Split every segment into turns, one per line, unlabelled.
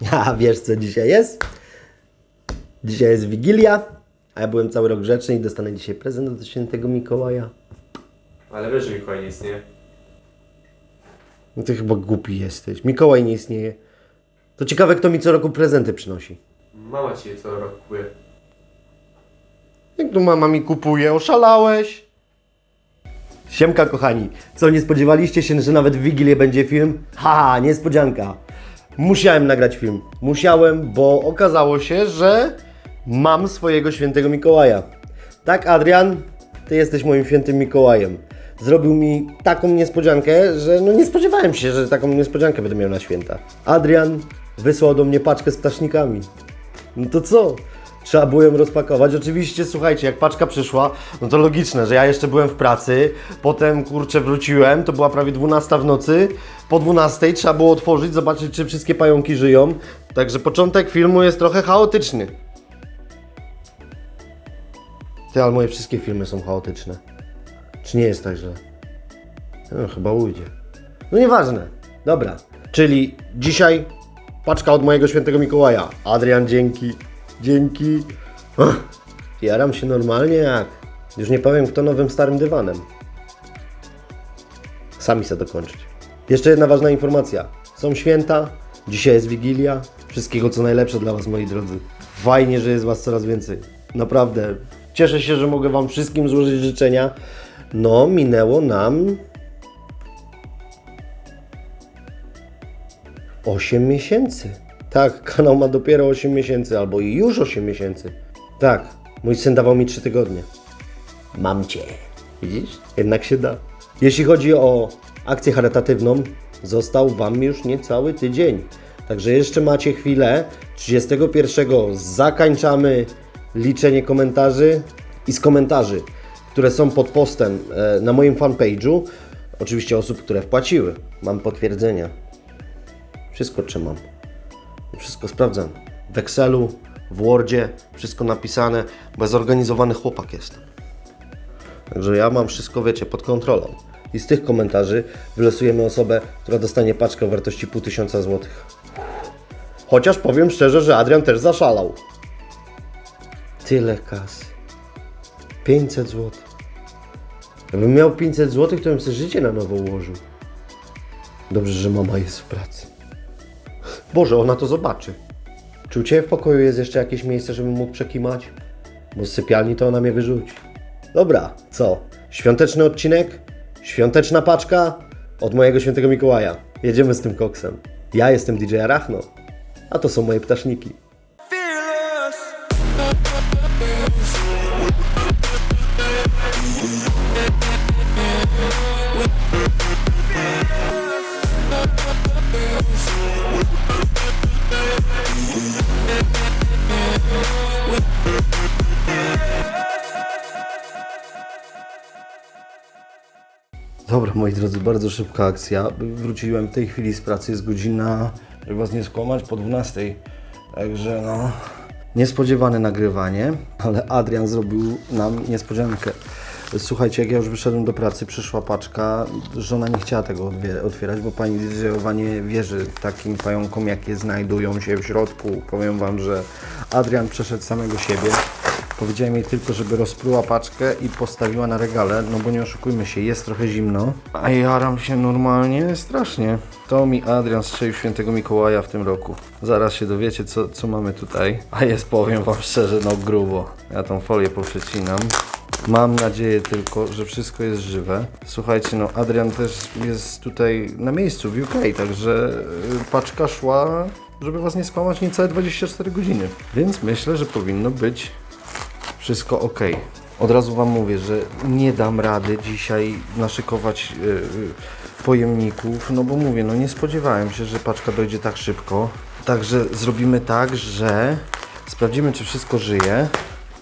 A wiesz co dzisiaj jest? Dzisiaj jest Wigilia, a ja byłem cały rok grzeczny i dostanę dzisiaj prezent od świętego Mikołaja.
Ale wiesz, że Mikołaj nie istnieje.
No ty chyba głupi jesteś. Mikołaj nie istnieje. To ciekawe, kto mi co roku prezenty przynosi.
Mama ci je co rok kupuje.
Jak tu mama mi kupuje? Oszalałeś? Siemka kochani, co nie spodziewaliście się, że nawet w Wigilię będzie film? Ha, niespodzianka. Musiałem nagrać film. Musiałem, bo okazało się, że mam swojego świętego Mikołaja. Tak, Adrian, ty jesteś moim świętym Mikołajem. Zrobił mi taką niespodziankę, że no nie spodziewałem się, że taką niespodziankę będę miał na święta. Adrian wysłał do mnie paczkę z ptasznikami. No to co? Trzeba było ją rozpakować. Oczywiście, słuchajcie, jak paczka przyszła, no to logiczne, że ja jeszcze byłem w pracy, potem kurczę wróciłem, to była prawie 12 w nocy. Po 12 trzeba było otworzyć, zobaczyć, czy wszystkie pająki żyją. Także początek filmu jest trochę chaotyczny. Ty, ale moje wszystkie filmy są chaotyczne. Czy nie jest tak źle? No, chyba ujdzie. No nieważne. Dobra. Czyli dzisiaj paczka od mojego świętego Mikołaja. Adrian, dzięki. Dzięki. Ach, jaram się normalnie jak. Już nie powiem kto nowym starym dywanem. Sami se dokończyć. Jeszcze jedna ważna informacja. Są święta, dzisiaj jest Wigilia. Wszystkiego co najlepsze dla Was, moi drodzy. Fajnie, że jest Was coraz więcej. Naprawdę. Cieszę się, że mogę Wam wszystkim złożyć życzenia. No, minęło nam 8 miesięcy. Tak, kanał ma dopiero 8 miesięcy, albo i już 8 miesięcy. Tak, mój syn dawał mi 3 tygodnie. Mam cię. Widzisz? Jednak się da. Jeśli chodzi o akcję charytatywną, został Wam już niecały tydzień. Także jeszcze macie chwilę. 31 zakańczamy liczenie komentarzy i z komentarzy, które są pod postem e, na moim fanpage'u, oczywiście osób, które wpłaciły. Mam potwierdzenia. Wszystko trzymam. Wszystko sprawdzam. W Excelu, w Wordzie, wszystko napisane. Bo zorganizowany chłopak jestem. Także ja mam wszystko, wiecie, pod kontrolą. I z tych komentarzy wylosujemy osobę, która dostanie paczkę o wartości pół tysiąca złotych. Chociaż powiem szczerze, że Adrian też zaszalał. Tyle kasy. 500 złotych. Jakbym miał 500 złotych, to bym sobie życie na nowo ułożył. Dobrze, że mama jest w pracy. Boże, ona to zobaczy. Czy u Ciebie w pokoju jest jeszcze jakieś miejsce, żebym mógł przekimać? Bo z sypialni to ona mnie wyrzuci. Dobra, co? Świąteczny odcinek? Świąteczna paczka? Od mojego świętego Mikołaja. Jedziemy z tym koksem. Ja jestem DJ Arachno, a to są moje ptaszniki. Moi drodzy, bardzo szybka akcja. Wróciłem w tej chwili z pracy, jest godzina, żeby was nie skłamać, po 12. Także no, niespodziewane nagrywanie, ale Adrian zrobił nam niespodziankę. Słuchajcie, jak ja już wyszedłem do pracy, przyszła paczka, żona nie chciała tego otwierać, bo pani Dzejowa nie wierzy takim pająkom, jakie znajdują się w środku. Powiem wam, że Adrian przeszedł samego siebie. Powiedziałem jej tylko, żeby rozpruła paczkę i postawiła na regale, no bo nie oszukujmy się, jest trochę zimno. A jaram się normalnie, strasznie. To mi Adrian strzelił świętego Mikołaja w tym roku. Zaraz się dowiecie, co, co mamy tutaj. A jest, powiem wam szczerze, no grubo. Ja tą folię poprzecinam. Mam nadzieję tylko, że wszystko jest żywe. Słuchajcie, no Adrian też jest tutaj na miejscu w UK, także y, paczka szła, żeby was nie skłamać, niecałe 24 godziny. Więc myślę, że powinno być wszystko ok. Od razu Wam mówię, że nie dam rady dzisiaj naszykować yy, pojemników, no bo mówię, no nie spodziewałem się, że paczka dojdzie tak szybko. Także zrobimy tak, że sprawdzimy, czy wszystko żyje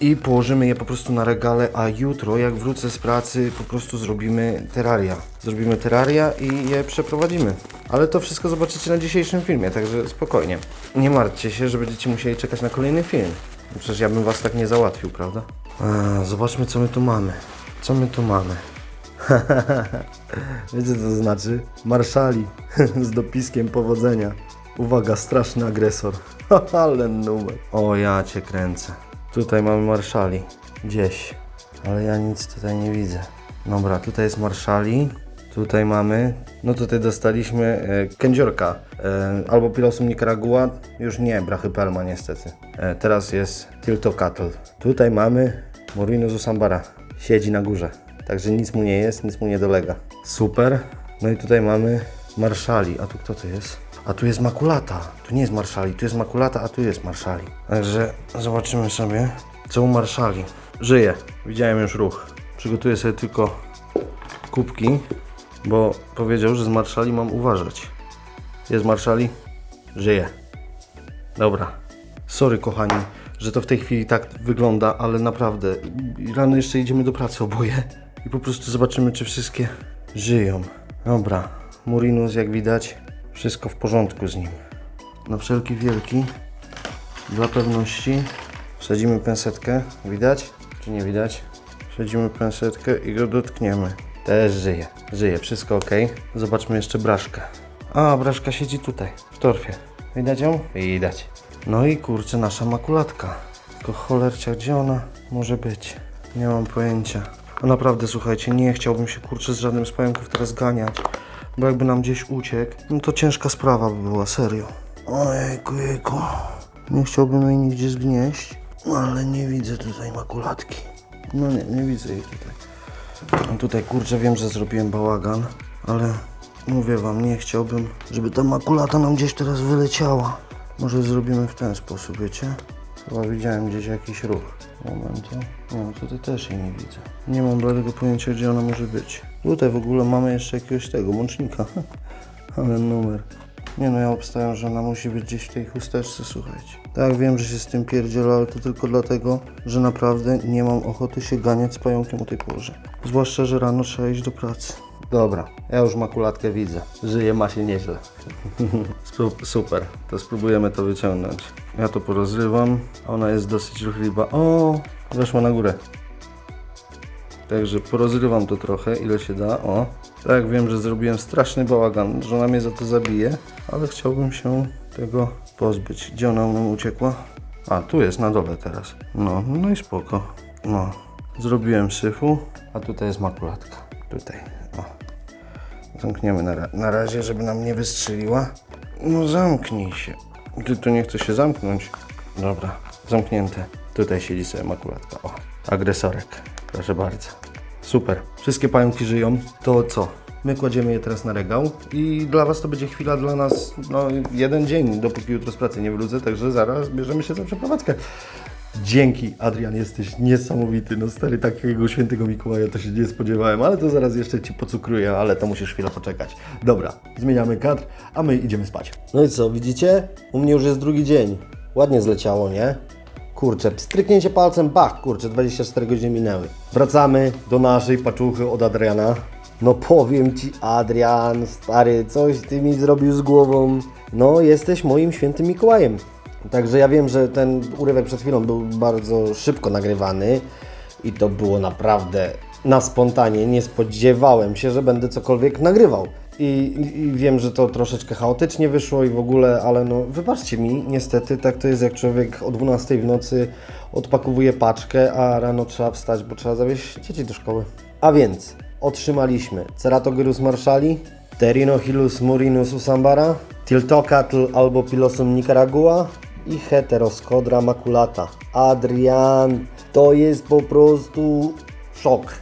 i położymy je po prostu na regale, a jutro, jak wrócę z pracy, po prostu zrobimy terraria. Zrobimy terraria i je przeprowadzimy. Ale to wszystko zobaczycie na dzisiejszym filmie, także spokojnie. Nie martwcie się, że będziecie musieli czekać na kolejny film. Przecież ja bym was tak nie załatwił, prawda? A, zobaczmy, co my tu mamy. Co my tu mamy? Wiecie, co to znaczy? Marszali z dopiskiem powodzenia. Uwaga, straszny agresor. Ale numer. O, ja cię kręcę. Tutaj mamy marszali. Gdzieś. Ale ja nic tutaj nie widzę. Dobra, tutaj jest marszali. Tutaj mamy. No tutaj dostaliśmy e, kędziorka. E, albo Pilosum Nicaragua. Już nie, Brachy Pelma niestety. E, teraz jest Tiltocatl. Tutaj mamy Morino Zusambara. Siedzi na górze. Także nic mu nie jest, nic mu nie dolega. Super. No i tutaj mamy marszali. A tu kto to jest? A tu jest makulata. Tu nie jest marszali, tu jest makulata, a tu jest marszali. Także zobaczymy sobie, co u marszali. Żyje. Widziałem już ruch. Przygotuję sobie tylko kubki, bo powiedział, że z marszali mam uważać. Jest marszali? Żyje. Dobra. Sorry kochani, że to w tej chwili tak wygląda, ale naprawdę rano jeszcze idziemy do pracy oboje i po prostu zobaczymy, czy wszystkie żyją. Dobra. Murinus, jak widać, wszystko w porządku z nim. Na wszelki wielki, dla pewności, wsadzimy pensetkę. Widać? Czy nie widać? Wsadzimy pensetkę i go dotkniemy. Też żyje. Żyje, wszystko ok. Zobaczmy jeszcze braszkę. A, braszka siedzi tutaj, w torfie. Widać ją? Widać. No i kurczę, nasza makulatka. Tylko cholercia, gdzie ona może być? Nie mam pojęcia. No naprawdę, słuchajcie, nie chciałbym się kurczę z żadnym z pająków teraz ganiać. Bo jakby nam gdzieś uciekł, no to ciężka sprawa by była, serio. Ojejku, jejku. Nie chciałbym jej nigdzie zgnieść, no ale nie widzę tutaj makulatki. No nie, nie widzę jej tutaj. Tutaj kurczę wiem, że zrobiłem bałagan, ale mówię wam, nie chciałbym, żeby ta makulata nam gdzieś teraz wyleciała. Może zrobimy w ten sposób, wiecie? Chyba widziałem gdzieś jakiś ruch. Moment. No, tutaj też jej nie widzę. Nie mam bladego pojęcia, gdzie ona może być. Tutaj w ogóle mamy jeszcze jakiegoś tego, łącznika. Ale numer. Nie no, ja obstawiam, że ona musi być gdzieś w tej chusteczce, słuchajcie. Tak, wiem, że się z tym pierdzielę, ale to tylko dlatego, że naprawdę nie mam ochoty się ganiać z pająkiem o tej porze. Zwłaszcza, że rano trzeba iść do pracy. Dobra, ja już makulatkę widzę. Żyje, ma się nieźle. Super, to spróbujemy to wyciągnąć. Ja to porozrywam. Ona jest dosyć ruchliwa. O, weszła na górę. Także porozrywam to trochę, ile się da. O, tak wiem, że zrobiłem straszny bałagan, że ona mnie za to zabije, ale chciałbym się tego pozbyć. Gdzie ona nam uciekła? A, tu jest na dole teraz. No, no i spoko. No, zrobiłem syfu, a tutaj jest makulatka. Tutaj, o. Zamkniemy na, ra- na razie, żeby nam nie wystrzeliła. No zamknij się. Ty to nie chce się zamknąć. Dobra, zamknięte. Tutaj siedzi sobie makulatka. O, agresorek. Proszę bardzo. Super. Wszystkie pająki żyją. To co? My kładziemy je teraz na regał i dla Was to będzie chwila, dla nas no jeden dzień, dopóki jutro z pracy nie wrócę, także zaraz bierzemy się za przeprowadzkę. Dzięki, Adrian, jesteś niesamowity. No stary, takiego świętego Mikołaja to się nie spodziewałem, ale to zaraz jeszcze Ci pocukruję, ale to musisz chwilę poczekać. Dobra, zmieniamy kadr, a my idziemy spać. No i co, widzicie? U mnie już jest drugi dzień. Ładnie zleciało, nie? Kurczę, stryknięcie palcem, bach, kurczę, 24 godziny minęły. Wracamy do naszej paczuchy od Adriana. No powiem Ci, Adrian, stary, coś Ty mi zrobił z głową. No, jesteś moim świętym Mikołajem. Także ja wiem, że ten urywek przed chwilą był bardzo szybko nagrywany i to było naprawdę na spontanie. Nie spodziewałem się, że będę cokolwiek nagrywał. I, i- wiem, że to troszeczkę chaotycznie wyszło i w ogóle, ale no wybaczcie mi, niestety tak to jest jak człowiek o 12 w nocy odpakowuje paczkę, a rano trzeba wstać, bo trzeba zawieźć dzieci do szkoły. A więc otrzymaliśmy Ceratogyrus marszali, Terinochilus murinus usambara, Tiltocatl albo Pilosum nicaragua i Heteroscodra maculata. Adrian, to jest po prostu szok.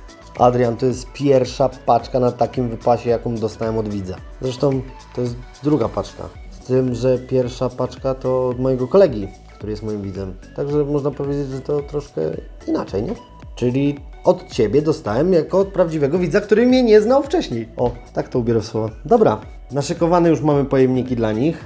Adrian, to jest pierwsza paczka na takim wypasie, jaką dostałem od widza. Zresztą to jest druga paczka. Z tym, że pierwsza paczka to od mojego kolegi, który jest moim widzem. Także można powiedzieć, że to troszkę inaczej, nie? Czyli od Ciebie dostałem jako od prawdziwego widza, który mnie nie znał wcześniej. O, tak to ubiorę w słowa. Dobra, naszykowane już mamy pojemniki dla nich.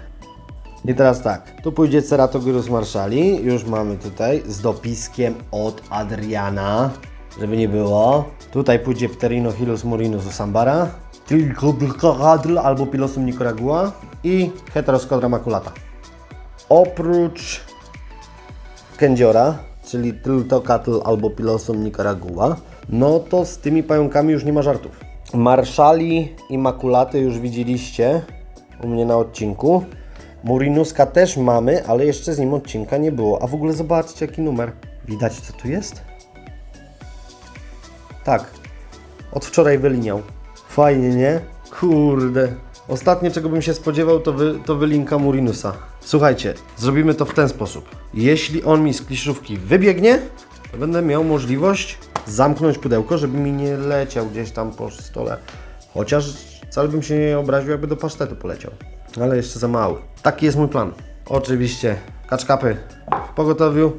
I teraz tak, tu pójdzie Ceratogyrus marszali, już mamy tutaj z dopiskiem od Adriana, żeby nie było. Tutaj pójdzie Pterinochilus murinus usambara, Tilcodl albo Pilosum nicaragua i Heteroscodra maculata. Oprócz kędziora, czyli Tiltocatl albo Pilosum nicaragua, no to z tymi pająkami już nie ma żartów. Marszali i makulaty już widzieliście u mnie na odcinku. Murinuska też mamy, ale jeszcze z nim odcinka nie było. A w ogóle zobaczcie jaki numer. Widać co tu jest? Tak. Od wczoraj wyliniał. Fajnie, nie? Kurde. Ostatnie, czego bym się spodziewał, to, wy, to wylinka Murinusa. Słuchajcie, zrobimy to w ten sposób. Jeśli on mi z kliszówki wybiegnie, to będę miał możliwość zamknąć pudełko, żeby mi nie leciał gdzieś tam po stole. Chociaż wcale bym się nie obraził, jakby do pasztetu poleciał. Ale jeszcze za mały. Taki jest mój plan. Oczywiście, kaczkapy w pogotowiu.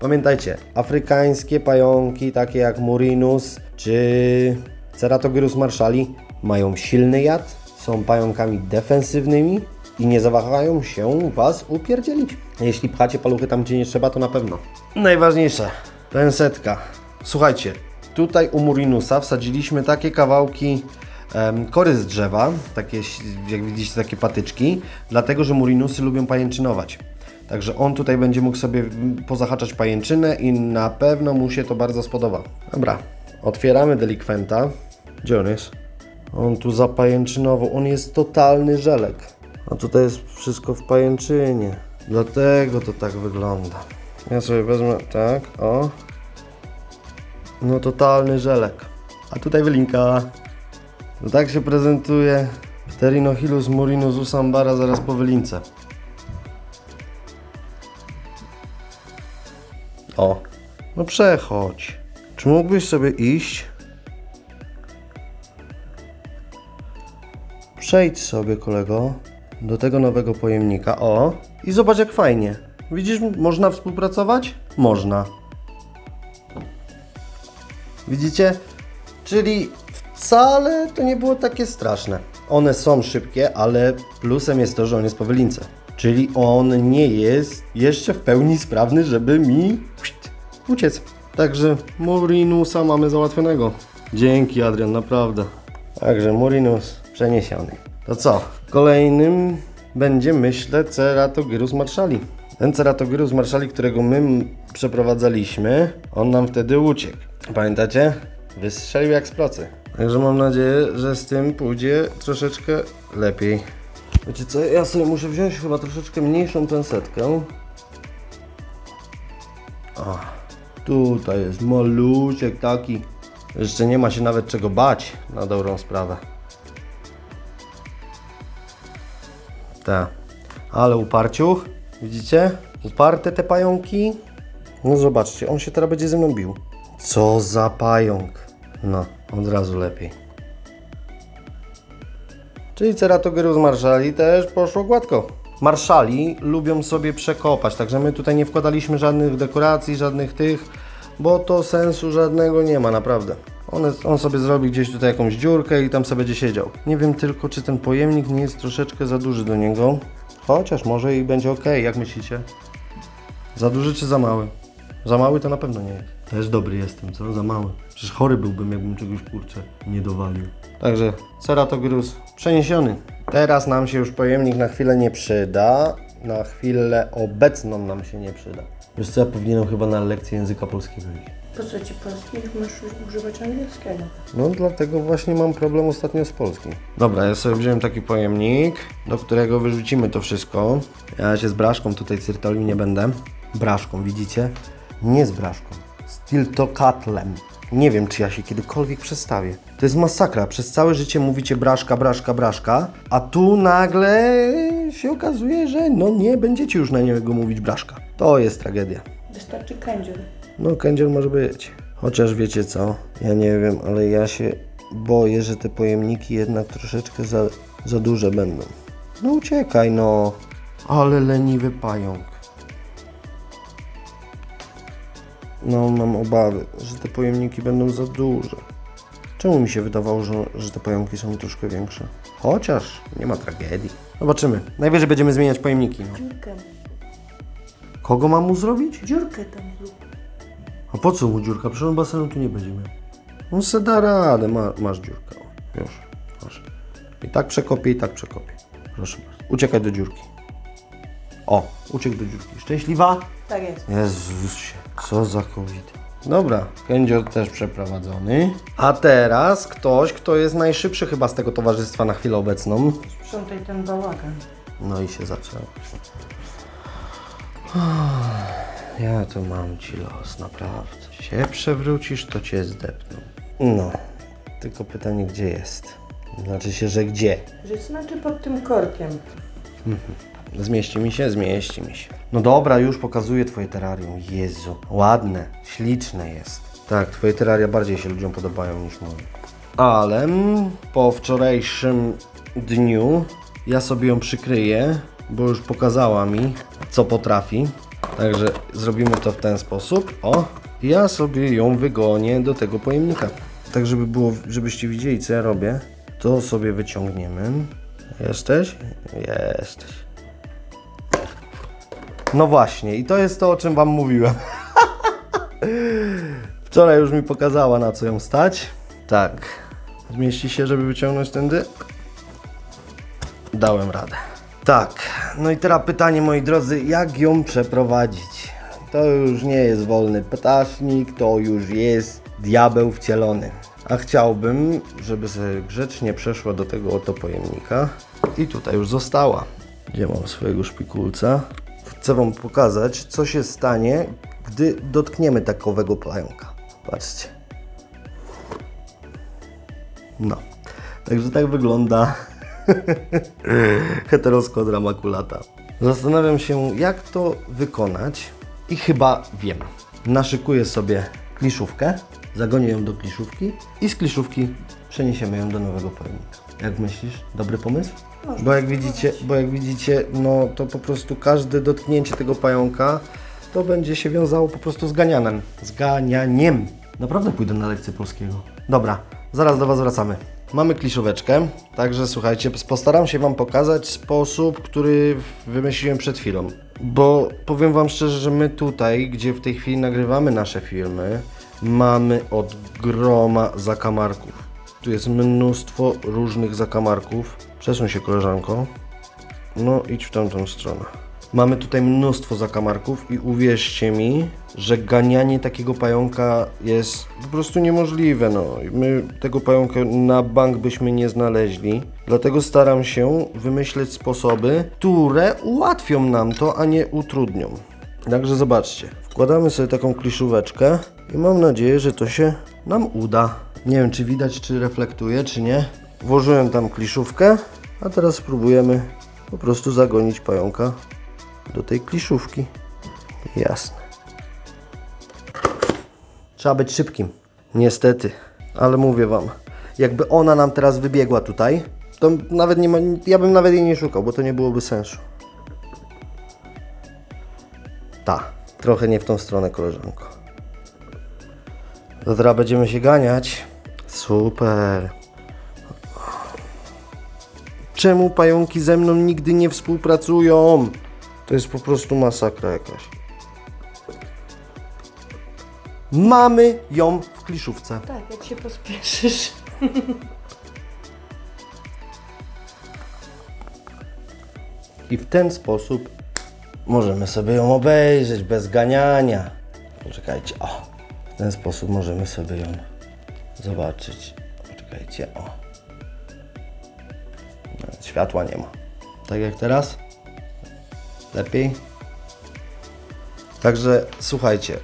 Pamiętajcie, afrykańskie pająki, takie jak Murinus czy Ceratogyrus marszali, mają silny jad, są pająkami defensywnymi i nie zawahają się Was upierdzielić. Jeśli pchacie paluchy tam, gdzie nie trzeba, to na pewno. Najważniejsze, pensetka. Słuchajcie, tutaj u Murinusa wsadziliśmy takie kawałki em, kory z drzewa, takie, jak widzicie, takie patyczki, dlatego, że Murinusy lubią pajęczynować. Także on tutaj będzie mógł sobie pozahaczać pajęczynę i na pewno mu się to bardzo spodoba. Dobra, otwieramy delikwenta. Gdzie on jest? On tu zapajęczynował, on jest totalny żelek. A tutaj jest wszystko w pajęczynie. Dlatego to tak wygląda. Ja sobie wezmę, tak, o. No totalny żelek. A tutaj wylinka. No tak się prezentuje Pterinochilus murinus usambara zaraz po wylince. O, no przechodź. Czy mógłbyś sobie iść? Przejdź sobie, kolego, do tego nowego pojemnika. O, i zobacz jak fajnie. Widzisz, można współpracować? Można. Widzicie? Czyli wcale to nie było takie straszne. One są szybkie, ale plusem jest to, że on jest po wylince. Czyli on nie jest jeszcze w pełni sprawny, żeby mi uciec. Także Murinusa mamy załatwionego. Dzięki Adrian, naprawdę. Także Murinus przeniesiony. To co? Kolejnym będzie myślę Ceratogyrus marszali. Ten Ceratogyrus marszali, którego my przeprowadzaliśmy, on nam wtedy uciekł. Pamiętacie? Wystrzelił jak z procy. Także mam nadzieję, że z tym pójdzie troszeczkę lepiej. Wiecie co, ja sobie muszę wziąć chyba troszeczkę mniejszą pensetkę. O, tutaj jest malusiek taki. Jeszcze nie ma się nawet czego bać na dobrą sprawę. Tak. Ale uparciuch. Widzicie? Uparte te pająki. No zobaczcie, on się teraz będzie ze mną bił. Co za pająk. No, od razu lepiej. Czyli Ceratogyrus marszali też poszło gładko. Marszali lubią sobie przekopać, także my tutaj nie wkładaliśmy żadnych dekoracji, żadnych tych, bo to sensu żadnego nie ma, naprawdę. On, on sobie zrobi gdzieś tutaj jakąś dziurkę i tam sobie będzie siedział. Nie wiem tylko, czy ten pojemnik nie jest troszeczkę za duży do niego. Chociaż może i będzie ok, jak myślicie? Za duży czy za mały? Za mały to na pewno nie jest. Też dobry jestem, co? Za mały. Przecież chory byłbym, jakbym czegoś kurczę nie dowalił. Także Ceratogyrus przeniesiony. Teraz nam się już pojemnik na chwilę nie przyda. Na chwilę obecną nam się nie przyda. Wiesz co, ja powinienem chyba na lekcję języka polskiego iść.
Po co ci polski? Jak masz używać angielskiego?
No dlatego właśnie mam problem ostatnio z polskim. Dobra, ja sobie wziąłem taki pojemnik, do którego wyrzucimy to wszystko. Ja się z braszką tutaj cyrtolił nie będę. Braszką, widzicie? Nie z braszką. Z tiltokatlem. Nie wiem, czy ja się kiedykolwiek przestawię. To jest masakra. Przez całe życie mówicie braszka, braszka, braszka, a tu nagle się okazuje, że no nie będziecie już na niego mówić braszka. To jest tragedia.
Wystarczy kędzior.
No, kędzior może być. Chociaż wiecie co, ja nie wiem, ale ja się boję, że te pojemniki jednak troszeczkę za, za duże będą. No uciekaj no. Ale leniwy pająk. No, mam obawy, że te pojemniki będą za duże. Czemu mi się wydawało, że, że te pająki są troszkę większe? Chociaż nie ma tragedii. Zobaczymy. Najwyżej będziemy zmieniać pojemniki. No.
Dziurkę.
Kogo mam mu zrobić?
Dziurkę tam zrób.
A po co mu dziurka? Przecież on basenu tu nie będzie miał. On se da radę, ma, masz dziurkę. O, już, masz. I tak przekopię, i tak przekopię. Proszę bardzo. Uciekaj do dziurki. O, uciekł do dziurki. Szczęśliwa?
Tak jest.
Jezusie, co za COVID. Dobra, kędzior też przeprowadzony. A teraz ktoś, kto jest najszybszy chyba z tego towarzystwa na chwilę obecną.
Sprzątaj ten bałagan.
No i się zaczęło. Ja tu mam ci los, naprawdę. Się przewrócisz, to cię zdepną. No, tylko pytanie, gdzie jest? Znaczy się, że gdzie?
Że znaczy pod tym korkiem.
Zmieści mi się? Zmieści mi się. No dobra, już pokazuję twoje terrarium. Jezu, ładne, śliczne jest. Tak, twoje terraria bardziej się ludziom podobają niż moje. Ale mm, po wczorajszym dniu ja sobie ją przykryję, bo już pokazała mi, co potrafi. Także zrobimy to w ten sposób. O, ja sobie ją wygonię do tego pojemnika. Tak, żeby było, żebyście widzieli, co ja robię, to sobie wyciągniemy. Jesteś? Jesteś. No właśnie, i to jest to, o czym Wam mówiłem. Wczoraj już mi pokazała, na co ją stać. Tak. Zmieści się, żeby wyciągnąć tędy? Dałem radę. Tak, no i teraz pytanie, moi drodzy, jak ją przeprowadzić? To już nie jest wolny ptasznik, to już jest diabeł wcielony. A chciałbym, żeby sobie grzecznie przeszła do tego oto pojemnika i tutaj już została. Gdzie mam swojego szpikulca? Chcę Wam pokazać, co się stanie, gdy dotkniemy takowego pająka. Patrzcie. No. Także tak wygląda heteroskodra makulata. Zastanawiam się, jak to wykonać i chyba wiem. Naszykuję sobie kliszówkę, zagonię ją do kliszówki i z kliszówki przeniesiemy ją do nowego pojemnika. Jak myślisz? Dobry pomysł?
Można
Bo jak widzicie, bo jak widzicie, no to po prostu każde dotknięcie tego pająka to będzie się wiązało po prostu z ganianem. Z ganianiem. Naprawdę pójdę na lekcję polskiego. Dobra, zaraz do Was wracamy. Mamy kliszóweczkę, także słuchajcie, postaram się Wam pokazać sposób, który wymyśliłem przed chwilą. Bo powiem Wam szczerze, że my tutaj, gdzie w tej chwili nagrywamy nasze filmy, mamy od groma zakamarków. Tu jest mnóstwo różnych zakamarków. Przesuń się koleżanko. No idź w tamtą stronę. Mamy tutaj mnóstwo zakamarków i uwierzcie mi, że ganianie takiego pająka jest po prostu niemożliwe. No. My tego pająka na bank byśmy nie znaleźli. Dlatego staram się wymyśleć sposoby, które ułatwią nam to, a nie utrudnią. Także zobaczcie, wkładamy sobie taką kliszóweczkę i mam nadzieję, że to się nam uda. Nie wiem, czy widać, czy reflektuje, czy nie. Włożyłem tam kliszówkę, a teraz spróbujemy po prostu zagonić pająka do tej kliszówki. Jasne. Trzeba być szybkim. Niestety, ale mówię Wam, jakby ona nam teraz wybiegła tutaj, to nawet nie ma, ja bym nawet jej nie szukał, bo to nie byłoby sensu. Ta, trochę nie w tą stronę, koleżanko. Teraz będziemy się ganiać. Super. Czemu pająki ze mną nigdy nie współpracują? To jest po prostu masakra jakaś. Mamy ją w kliszówce.
Tak, jak się pospieszysz.
I w ten sposób możemy sobie ją obejrzeć bez ganiania. Poczekajcie, o. W ten sposób możemy sobie ją zobaczyć. Poczekajcie, o. Światła nie ma. Tak jak teraz? Lepiej? Także słuchajcie,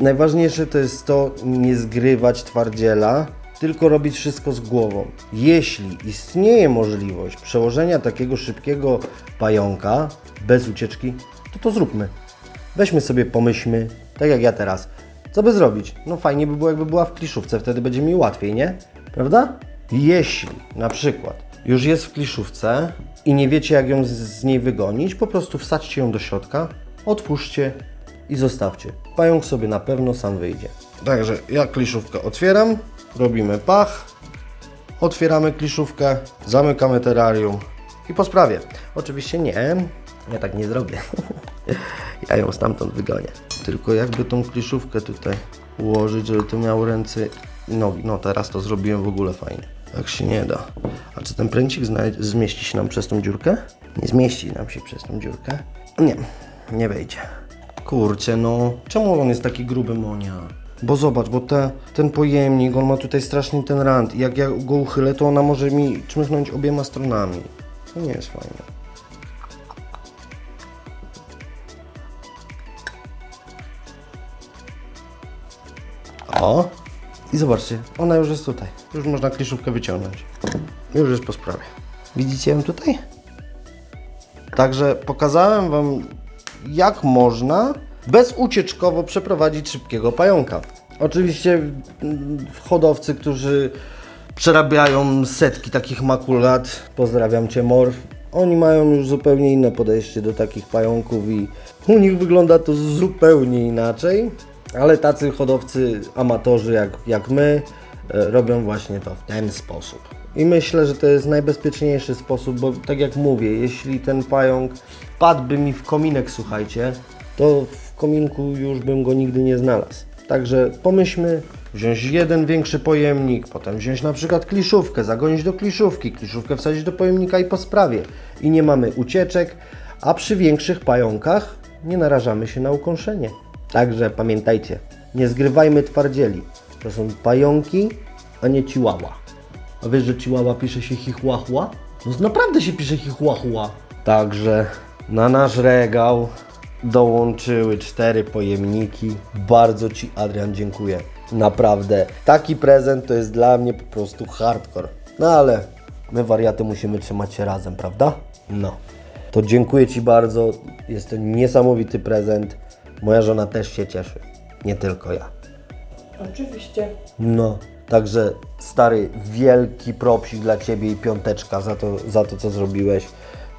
najważniejsze to jest to nie zgrywać twardziela, tylko robić wszystko z głową. Jeśli istnieje możliwość przełożenia takiego szybkiego pająka bez ucieczki, to to zróbmy. Weźmy sobie, pomyślmy, tak jak ja teraz. Co by zrobić? No fajnie by było, jakby była w kliszówce, wtedy będzie mi łatwiej, nie? Prawda? Jeśli na przykład już jest w kliszówce i nie wiecie, jak ją z, z niej wygonić, po prostu wsadźcie ją do środka, otwórzcie i zostawcie. Pająk sobie na pewno sam wyjdzie. Także ja kliszówkę otwieram, robimy pach, otwieramy kliszówkę, zamykamy terrarium i po sprawie. Oczywiście nie, ja tak nie zrobię. ja ją stamtąd wygonię. Tylko jakby tą kliszówkę tutaj ułożyć, żeby to miało ręce i nogi. No teraz to zrobiłem w ogóle fajnie. Tak się nie da. A czy ten pręcik zmieści się nam przez tą dziurkę? Nie zmieści nam się przez tą dziurkę. Nie, nie wejdzie. Kurczę, no. Czemu on jest taki gruby, Monia? Bo zobacz, bo te, ten pojemnik, on ma tutaj strasznie ten rand. Jak ja go uchylę, to ona może mi czmychnąć obiema stronami. To nie jest fajne. O! I zobaczcie, ona już jest tutaj. Już można kliszówkę wyciągnąć. Już jest po sprawie. Widzicie ją tutaj? Także pokazałem Wam, jak można bezucieczkowo przeprowadzić szybkiego pająka. Oczywiście mm, hodowcy, którzy przerabiają setki takich makulat, pozdrawiam Cię Morf, oni mają już zupełnie inne podejście do takich pająków i u nich wygląda to zupełnie inaczej, ale tacy hodowcy, amatorzy jak, jak my, e, robią właśnie to w ten sposób. I myślę, że to jest najbezpieczniejszy sposób, bo tak jak mówię, jeśli ten pająk padłby mi w kominek, słuchajcie, to w kominku już bym go nigdy nie znalazł. Także pomyślmy, wziąć jeden większy pojemnik, potem wziąć na przykład kliszówkę, zagonić do kliszówki, kliszówkę wsadzić do pojemnika i po sprawie. I nie mamy ucieczek, a przy większych pająkach nie narażamy się na ukąszenie. Także pamiętajcie, nie zgrywajmy twardzieli. To są pająki, a nie ciłała. A wiesz, że ciłała pisze się chichłachła? No naprawdę się pisze chichłachła. Także na nasz regał dołączyły cztery pojemniki. Bardzo Ci, Adrian, dziękuję. Naprawdę. Taki prezent to jest dla mnie po prostu hardcore. No ale my wariaty musimy trzymać się razem, prawda? No. To dziękuję Ci bardzo. Jest to niesamowity prezent. Moja żona też się cieszy. Nie tylko ja.
Oczywiście.
No, także stary, wielki propsik dla Ciebie i piąteczka za to, za to co zrobiłeś.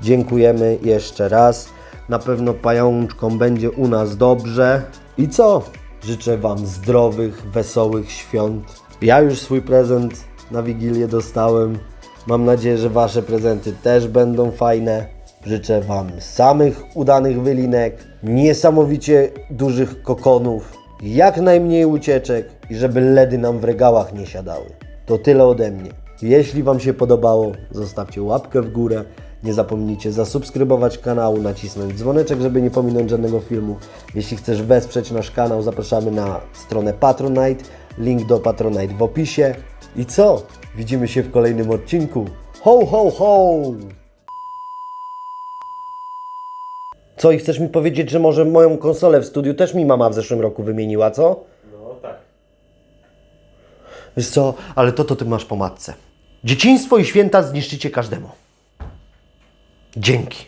Dziękujemy jeszcze raz. Na pewno pajączkom będzie u nas dobrze. I co? Życzę Wam zdrowych, wesołych świąt. Ja już swój prezent na Wigilię dostałem. Mam nadzieję, że Wasze prezenty też będą fajne. Życzę Wam samych udanych wylinek, niesamowicie dużych kokonów, jak najmniej ucieczek i żeby ledy nam w regałach nie siadały. To tyle ode mnie. Jeśli Wam się podobało, zostawcie łapkę w górę. Nie zapomnijcie zasubskrybować kanału, nacisnąć dzwoneczek, żeby nie pominąć żadnego filmu. Jeśli chcesz wesprzeć nasz kanał, zapraszamy na stronę Patronite. Link do Patronite w opisie. I co? Widzimy się w kolejnym odcinku. Ho, ho, ho! Co i chcesz mi powiedzieć, że może moją konsolę w studiu też mi mama w zeszłym roku wymieniła, co?
No tak.
Wiesz co, ale to to ty masz po matce. Dzieciństwo i święta zniszczycie każdemu. Dzięki.